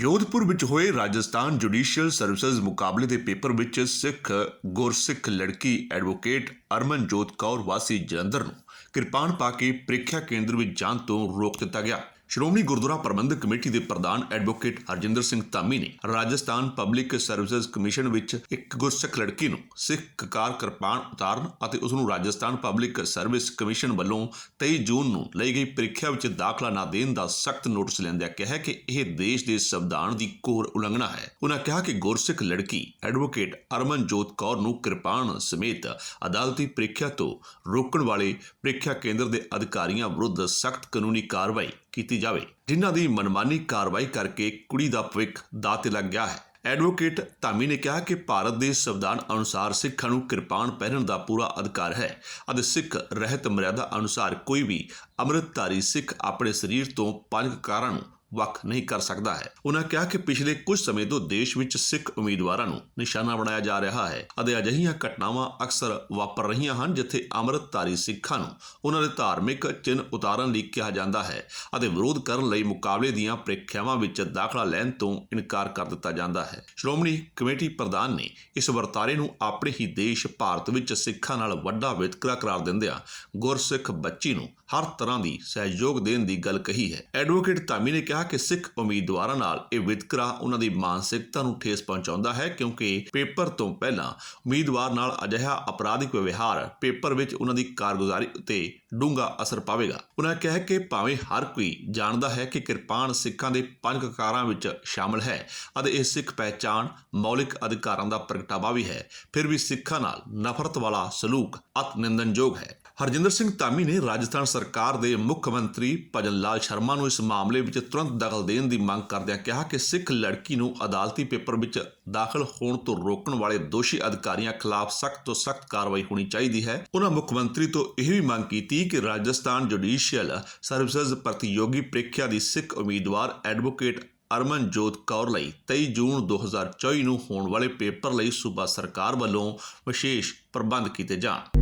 ਜੋਧਪੁਰ ਵਿੱਚ ਹੋਏ Rajasthan judicial services ਮੁਕਾਬਲੇ ਦੇ ਪੇਪਰ ਵਿੱਚ ਸਿੱਖ ਗੁਰਸਿੱਖ ਲੜਕੀ ਐਡਵੋਕੇਟ ਅਰਮਨਜੋਤ ਕੌਰ ਵਾਸੀ ਜਲੰਧਰ ਨੂੰ ਕਿਰਪਾਨ ਪਾ ਕੇ ਪ੍ਰੀਖਿਆ ਕੇਂਦਰ ਵਿੱਚ ਜਾਣ ਤੋਂ ਰੋਕ ਦਿੱਤਾ ਗਿਆ। ਸ਼੍ਰੋਮਣੀ ਗੁਰਦੁਆਰਾ ਪ੍ਰਬੰਧਕ ਕਮੇਟੀ ਦੇ ਪ੍ਰਧਾਨ ਐਡਵੋਕੇਟ ਹਰਜਿੰਦਰ ਸਿੰਘ ਧਾਮੀ ਨੇ ਰਾਜਸਥਾਨ ਪਬਲਿਕ ਸਰਵਿਸਿਜ਼ ਕਮਿਸ਼ਨ ਵਿੱਚ ਇੱਕ ਗੁਰਸਿੱਖ ਲੜਕੀ ਨੂੰ ਸਿੱਖ ਕਕਾਰ ਕਿਰਪਾਨ ਉਤਾਰਨ ਅਤੇ ਉਸ ਨੂੰ ਰਾਜਸਥਾਨ ਪਬਲਿਕ ਸਰਵਿਸ ਕਮਿਸ਼ਨ ਵੱਲੋਂ 23 ਜੂਨ ਨੂੰ ਲਈ ਗਈ ਪ੍ਰੀਖਿਆ ਵਿੱਚ ਦਾਖਲਾ ਨਾ ਦੇਣ ਦਾ ਸਖਤ ਨੋਟਿਸ ਲੈਂਦਿਆਂ ਕਿਹਾ ਕਿ ਇਹ ਦੇਸ਼ ਦੇ ਸੰਵਿਧਾਨ ਦੀ ਘੋਰ ਉਲੰਘਣਾ ਹੈ। ਉਹਨਾਂ ਕਿਹਾ ਕਿ ਗੁਰਸਿੱਖ ਲੜਕੀ ਐਡਵੋਕੇਟ ਅਰਮਨਜੋਤ ਕੌਰ ਨੂੰ ਕਿਰਪਾਨ ਸਮੇਤ ਅਦਾਲਤੀ ਪ੍ਰੀਖਿਆ ਤੋਂ ਰੋਕਣ ਵਾਲੇ ਪ੍ਰੀਖਿਆ ਕੇਂਦਰ ਦੇ ਅਧਿਕਾਰੀਆਂ ਵਿਰੁੱਧ ਸਖਤ ਕਾਨੂੰਨੀ ਕਾਰਵਾਈ ਕੀਤੀ ਜਾਵੇ। ਜਿਨ੍ਹਾਂ ਦੀ ਮਨਮਾਨੀ ਕਾਰਵਾਈ ਕਰਕੇ ਕੁੜੀ ਦਾ ਭਵਿੱਖ ਦਾਅ ਤੇ ਲੱਗ ਗਿਆ ਹੈ। ਐਡਵੋਕੇਟ ਧਾਮੀ ਨੇ ਕਿਹਾ ਕਿ ਭਾਰਤ ਦੇ ਸੰਵਿਧਾਨ ਅਨੁਸਾਰ ਸਿੱਖਾਂ ਨੂੰ ਕਿਰਪਾਨ ਪਹਿਨਣ ਦਾ ਪੂਰਾ ਅਧਿਕਾਰ ਹੈ ਅਤੇ ਸਿੱਖ ਰਹਿਤ ਮਰਿਆਦਾ ਅਨੁਸਾਰ ਕੋਈ ਵੀ ਅੰਮ੍ਰਿਤਧਾਰੀ ਸਿੱਖ ਆਪਣੇ ਸਰੀਰ ਤੋਂ ਪੰਜ ਕਾਰਾਂ ਨੂੰ ਵੱਖ ਨਹੀਂ ਕਰ ਸਕਦਾ ਹੈ। ਉਹਨਾਂ ਕਿਹਾ ਕਿ ਪਿਛਲੇ ਕੁਝ ਸਮੇਂ ਤੋਂ ਦੇਸ਼ ਵਿੱਚ ਸਿੱਖ ਉਮੀਦਵਾਰਾਂ ਨੂੰ ਨਿਸ਼ਾਨਾ ਬਣਾਇਆ ਜਾ ਰਿਹਾ ਹੈ ਅਤੇ ਅਜਿਹੀਆਂ ਘਟਨਾਵਾਂ ਅਕਸਰ ਵਾਪਰ ਰਹੀਆਂ ਹਨ ਜਿੱਥੇ ਅੰਮ੍ਰਿਤਧਾਰੀ ਸਿੱਖਾਂ ਨੂੰ ਉਹਨਾਂ ਦੇ ਧਾਰਮਿਕ ਚਿੰਨ੍ਹ ਉਤਾਰਨ ਲਈ ਕਿਹਾ ਜਾਂਦਾ ਹੈ ਅਤੇ ਵਿਰੋਧ ਕਰਨ ਲਈ ਮੁਕਾਬਲੇ ਦੀਆਂ ਪ੍ਰੀਖਿਆਵਾਂ ਵਿੱਚ ਦਾਖਲਾ ਲੈਣ ਤੋਂ ਇਨਕਾਰ ਕਰ ਦਿੱਤਾ ਜਾਂਦਾ ਹੈ। ਸ਼੍ਰੋਮਣੀ ਕਮੇਟੀ ਪ੍ਰਧਾਨ ਨੇ ਇਸ ਵਰਤਾਰੇ ਨੂੰ ਆਪਣੇ ਹੀ ਦੇਸ਼ ਭਾਰਤ ਵਿੱਚ ਸਿੱਖਾਂ ਨਾਲ ਵੱਡਾ ਵਿਤਕਰਾ ਕਰਾਰ ਦਿੰਦਿਆਂ ਗੁਰਸਿੱਖ ਬੱਚੀ ਨੂੰ ਹਰ ਤਰ੍ਹਾਂ ਦੀ ਸਹਿਯੋਗ ਦੇਣ ਦੀ ਗੱਲ ਕਹੀ ਹੈ। ਐਡਵੋਕੇਟ ਧਾਮੀ ਨੇ ਕਿਹਾ ਕਿ ਸਿੱਖ ਉਮੀਦਵਾਰਾਂ ਨਾਲ ਇਹ ਵਿਤਕਰਾ ਉਹਨਾਂ ਦੀ ਮਾਨਸਿਕਤਾ ਨੂੰ ਠੇਸ ਪਹੁੰਚਾਉਂਦਾ ਹੈ, ਕਿਉਂਕਿ ਪੇਪਰ ਤੋਂ ਪਹਿਲਾਂ ਉਮੀਦਵਾਰ ਨਾਲ ਅਜਿਹਾ ਅਪਰਾਧਿਕ ਵਿਵਹਾਰ ਪੇਪਰ ਵਿੱਚ ਉਹਨਾਂ ਦੀ ਕਾਰਗੁਜ਼ਾਰੀ ਉੱਤੇ ਡੂੰਘਾ ਅਸਰ ਪਾਵੇਗਾ। ਉਹਨਾਂ ਕਿਹਾ ਕਿ ਭਾਵੇਂ ਹਰ ਕੋਈ ਜਾਣਦਾ ਹੈ ਕਿ ਕਿਰਪਾਨ ਸਿੱਖਾਂ ਦੇ ਪੰਜ ਕਕਾਰਾਂ ਵਿੱਚ ਸ਼ਾਮਲ ਹੈ ਅਤੇ ਇਹ ਸਿੱਖ ਪਹਿਚਾਣ, ਮੌਲਿਕ ਅਧਿਕਾਰਾਂ ਦਾ ਪ੍ਰਗਟਾਵਾ ਵੀ ਹੈ। ਫਿਰ ਵੀ ਸਿੱਖਾਂ ਨਾਲ ਨਫ਼ਰਤ ਵਾਲਾ ਸਲੂਕ ਅਤ ਨਿੰਦਨਯੋਗ ਹੈ। ਹਰਜਿੰਦਰ ਸਿੰਘ ਧਾਮੀ ਨੇ ਰਾਜਸਥਾਨ ਸਰਕਾਰ ਦੇ ਮੁੱਖ ਮੰਤਰੀ ਭਜਨ ਲਾਲ ਸ਼ਰਮਾ ਨੂੰ ਇਸ ਮਾਮਲੇ ਵਿੱਚ ਤੁਰੰਤ ਦਖਲ ਦੇਣ ਦੀ ਮੰਗ ਕਰਦਿਆਂ ਕਿਹਾ ਕਿ ਸਿੱਖ ਲੜਕੀ ਨੂੰ ਅਦਾਲਤੀ ਪੇਪਰ ਵਿੱਚ ਦਾਖਲ ਹੋਣ ਤੋਂ ਰੋਕਣ ਵਾਲੇ ਦੋਸ਼ੀ ਅਧਿਕਾਰੀਆਂ ਖਿਲਾਫ ਸਖਤ ਤੋਂ ਸਖਤ ਕਾਰਵਾਈ ਹੋਣੀ ਚਾਹੀਦੀ ਹੈ। ਉਹਨਾਂ ਮੁੱਖ ਮੰਤਰੀ ਤੋਂ ਇਹ ਵੀ ਮੰਗ ਕੀਤੀ ਕਿ ਰਾਜਸਥਾਨ ਜੁਡੀਸ਼ੀਅਲ ਸਰਵਿਸਿਜ਼ ਪ੍ਰਤੀਯੋਗੀ ਪ੍ਰੀਖਿਆ ਦੀ ਸਿੱਖ ਉਮੀਦਵਾਰ ਐਡਵੋਕੇਟ ਅਰਮਨਜੋਤ ਕੌਰ ਲਈ 23 ਜੂਨ 2024 ਨੂੰ ਹੋਣ ਵਾਲੇ ਪੇਪਰ ਲਈ ਸੂਬਾ ਸਰਕਾਰ ਵੱਲੋਂ ਵਿਸ਼ੇਸ਼ ਪ੍ਰਬੰਧ ਕੀਤੇ ਜਾਣ।